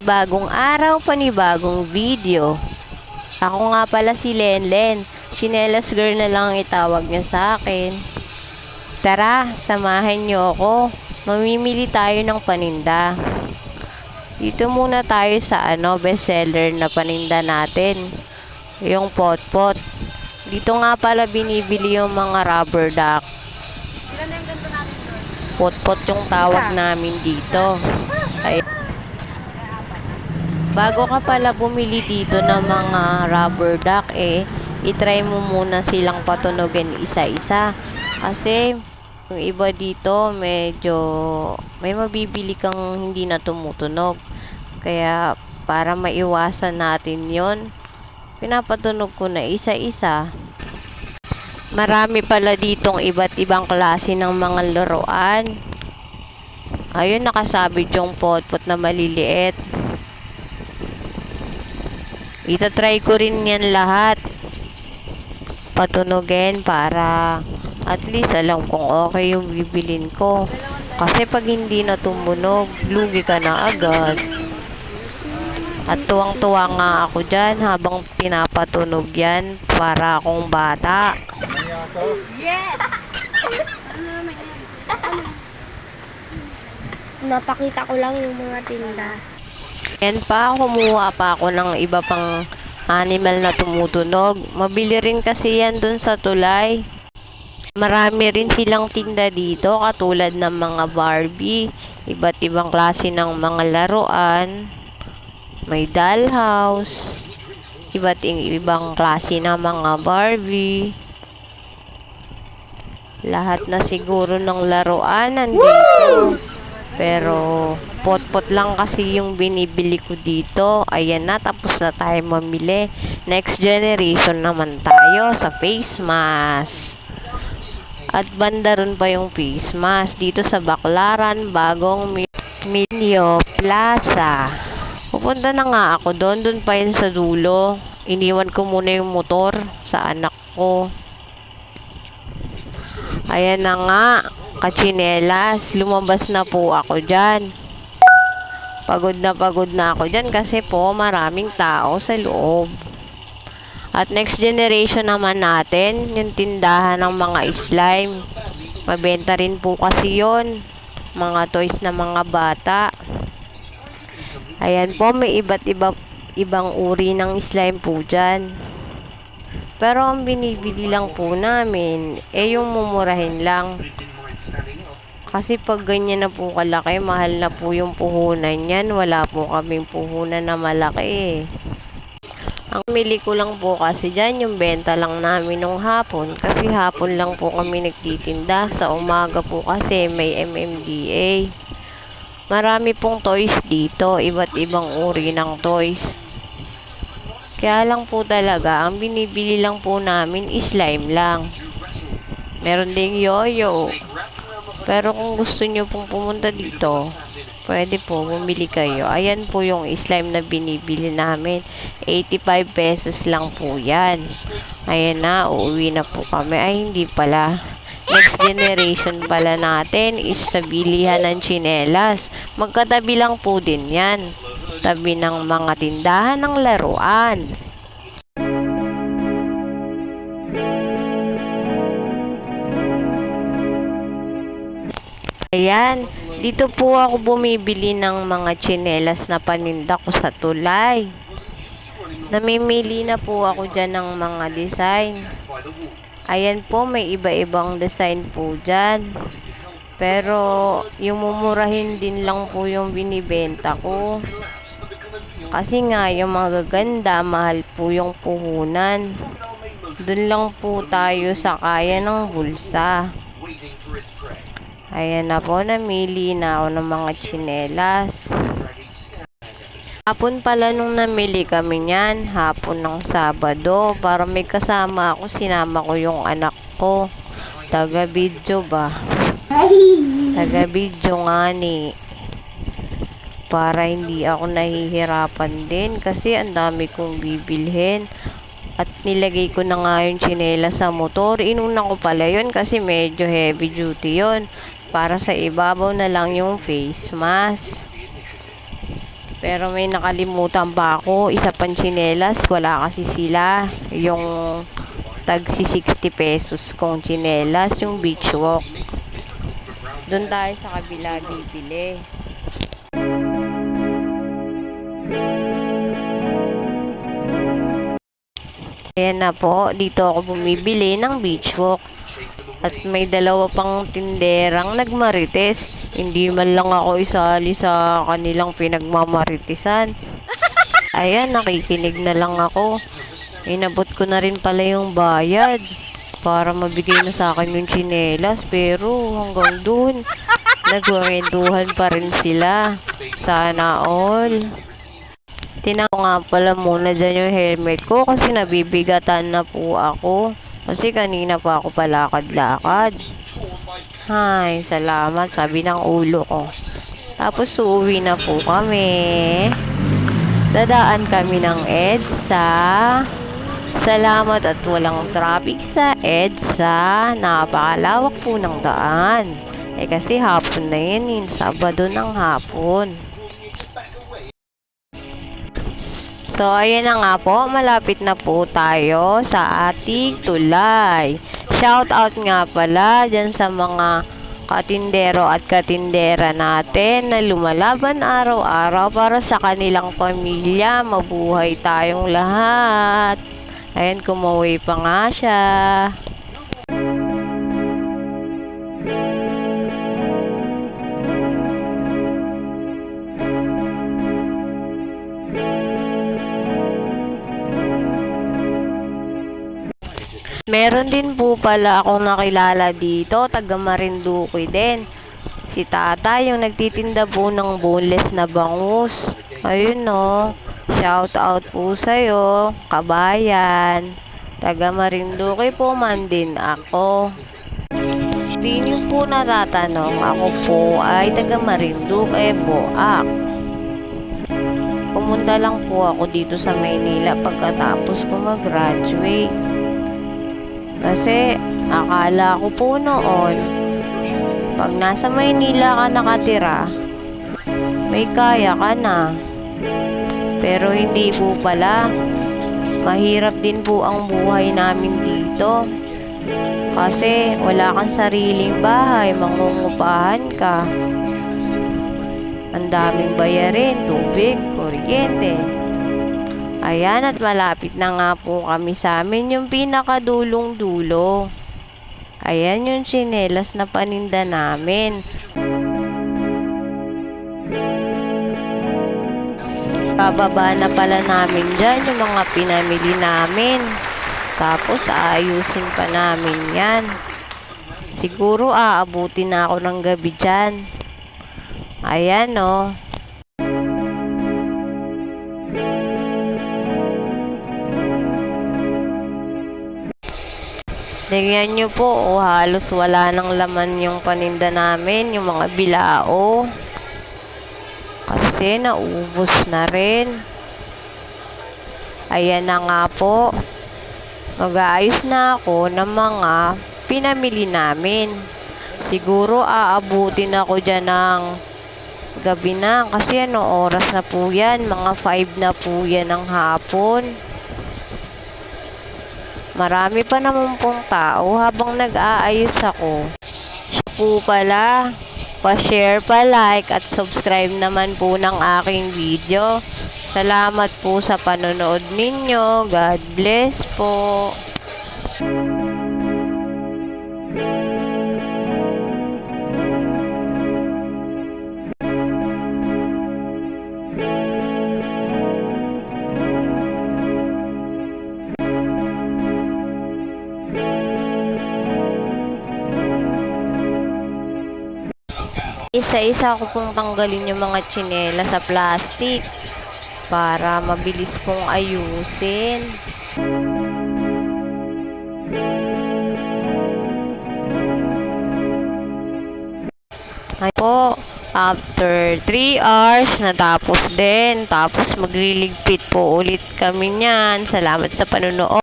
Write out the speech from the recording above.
Bagong araw, panibagong video. Ako nga pala si Lenlen. Chinelas girl na lang ang itawag niya sa akin. Tara, samahan niyo ako. Mamimili tayo ng paninda. Dito muna tayo sa ano, bestseller na paninda natin. Yung pot-pot. Dito nga pala binibili yung mga rubber duck. Pot-pot yung tawag namin dito. Ay, Bago ka pala bumili dito ng mga rubber duck, eh, itry mo muna silang patunogin isa-isa. Kasi, yung iba dito, medyo, may mabibili kang hindi na tumutunog. Kaya, para maiwasan natin yon pinapatunog ko na isa-isa. Marami pala ditong iba't ibang klase ng mga laruan. Ayun, nakasabit yung pot-pot na maliliit. Itatry ko rin yan lahat. Patunogin para at least alam kung okay yung bibilin ko. Kasi pag hindi na tumunog, lugi ka na agad. At tuwang-tuwa nga ako dyan habang pinapatunog yan para akong bata. Napakita ko lang yung mga tinda. Yan pa, kumuha pa ako ng iba pang animal na tumutunog. Mabili rin kasi yan dun sa tulay. Marami rin silang tinda dito, katulad ng mga Barbie, iba't ibang klase ng mga laruan. May dollhouse, iba't ibang klase ng mga Barbie. Lahat na siguro ng laruan nandito. Pero, pot-pot lang kasi yung binibili ko dito. Ayan na, tapos na tayo mamili. Next generation naman tayo sa face mask. At banda ron pa yung face mask. Dito sa Baklaran, bagong Mi- Minio Plaza. Pupunta na nga ako doon. Doon pa yun sa dulo. Iniwan ko muna yung motor sa anak ko. Ayan na nga, kachinelas, lumabas na po ako dyan. Pagod na pagod na ako dyan kasi po maraming tao sa loob. At next generation naman natin, yung tindahan ng mga slime. Mabenta rin po kasi yon Mga toys na mga bata. Ayan po, may iba't iba, ibang uri ng slime po dyan. Pero ang binibili lang po namin, eh yung mumurahin lang. Kasi pag ganyan na po kalaki, mahal na po yung puhunan yan. Wala po kaming puhunan na malaki eh. Ang mili ko lang po kasi dyan, yung benta lang namin nung hapon. Kasi hapon lang po kami nagtitinda. Sa umaga po kasi may MMDA. Marami pong toys dito. Iba't ibang uri ng toys. Kaya lang po talaga, ang binibili lang po namin is slime lang. Meron ding yoyo. Pero kung gusto nyo pong pumunta dito, pwede po, bumili kayo. Ayan po yung slime na binibili namin. 85 pesos lang po yan. Ayan na, uuwi na po kami. Ay, hindi pala. Next generation pala natin is sa bilihan ng chinelas. Magkatabi lang po din yan. Tabi ng mga tindahan ng laruan. Ayan, dito po ako bumibili ng mga tsinelas na paninda ko sa tulay. Namimili na po ako dyan ng mga design. Ayan po, may iba-ibang design po dyan. Pero, yung mumurahin din lang po yung binibenta ko. Kasi nga, yung mga gaganda, mahal po yung puhunan. Doon lang po tayo sa kaya ng bulsa. Ayan na po, namili na ako ng mga tsinelas. Hapon pala nung namili kami niyan, hapon ng Sabado, para may kasama ako, sinama ko yung anak ko. Taga-video ba? Taga-video nga ni. Para hindi ako nahihirapan din kasi ang dami kong bibilhin. At nilagay ko na nga yung tsinela sa motor. Inuna ko pala yun kasi medyo heavy duty yun. Para sa ibabaw na lang yung face mask. Pero may nakalimutan pa ako. Isa pang tsinelas. Wala kasi sila. Yung tag si 60 pesos kong tsinelas. Yung beach walk. Doon tayo sa kabila bibili. Ayan na po, dito ako bumibili ng beach walk. At may dalawa pang tinderang nagmarites. Hindi man lang ako isali sa kanilang pinagmamaritisan. Ayan, nakikinig na lang ako. Inabot ko na rin pala yung bayad para mabigay na sa akin yung chinelas. Pero hanggang dun, nagwarentuhan pa rin sila. Sana all. Tinako nga pala muna dyan yung helmet ko kasi nabibigatan na po ako. Kasi kanina pa ako palakad-lakad. Ay, salamat. Sabi ng ulo ko. Tapos uuwi na po kami. Dadaan kami ng EDSA. Salamat at walang traffic sa EDSA. Napakalawak po ng daan. Eh kasi hapon na yun, yun Sabado ng hapon. So, ayan na nga po. Malapit na po tayo sa ating tulay. Shout out nga pala dyan sa mga katindero at katindera natin na lumalaban araw-araw para sa kanilang pamilya. Mabuhay tayong lahat. Ayan, kumaway pa nga siya. Meron din po pala akong nakilala dito, taga Marinduque din. Si tata yung nagtitinda po ng boneless na bangus. Ayun no. Shout out po sa'yo, kabayan. Taga Marinduque po man din ako. Di niyo po natatanong, ako po ay taga Marinduque po. Ah, pumunta lang po ako dito sa Maynila pagkatapos ko mag-graduate. Kasi akala ko po noon, pag nasa Maynila ka nakatira, may kaya ka na. Pero hindi po pala. Mahirap din po ang buhay namin dito. Kasi wala kang sariling bahay, mangungupahan ka. Ang daming bayarin, tubig, kuryente. Ayan at malapit na nga po kami sa amin yung pinakadulong dulo. Ayan yung chinelas na paninda namin. Bababa na pala namin dyan yung mga pinamili namin. Tapos aayusin pa namin yan. Siguro aabutin na ako ng gabi dyan. Ayan oh. Tingnan nyo po, oh, halos wala nang laman yung paninda namin, yung mga bilao. Kasi naubos na rin. Ayan na nga po. Mag-aayos na ako ng mga pinamili namin. Siguro aabutin ako dyan ng gabi na. Kasi ano oras na po yan? Mga 5 na po yan ng hapon. Marami pa naman pong tao habang nag-aayos ako. Siya po pala, pa-share, pa-like at subscribe naman po ng aking video. Salamat po sa panonood ninyo. God bless po. Isa-isa ko pong tanggalin yung mga tsinela sa plastic para mabilis pong ayusin. Ay po, after 3 hours, natapos din. Tapos magliligpit po ulit kami niyan. Salamat sa panonood.